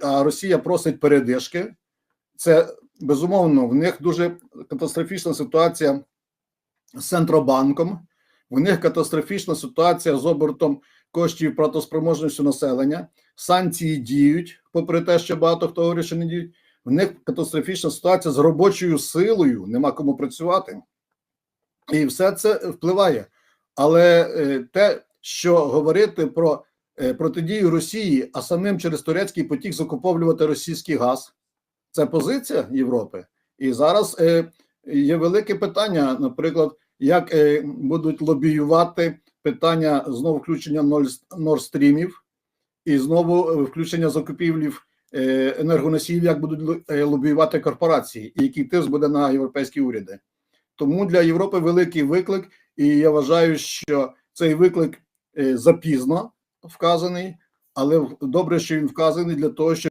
а Росія просить передишки. Це безумовно в них дуже катастрофічна ситуація з центробанком. В них катастрофічна ситуація з обертом коштів платоспроможністю населення. Санкції діють, попри те, що багато хто говорить, що не діють. В них катастрофічна ситуація з робочою силою, нема кому працювати. І все це впливає. Але е, те, що говорити про протидію Росії, а самим через турецький потік закуповувати російський газ, це позиція Європи. І зараз е, є велике питання, наприклад, як е, будуть лобіювати питання знову включення Нордстрімів і знову е, включення закупівлів е, енергоносіїв, як будуть е, лобіювати корпорації, і який тиск буде на європейські уряди. Тому для Європи великий виклик, і я вважаю, що цей виклик е, запізно вказаний, але добре, що він вказаний для того, щоб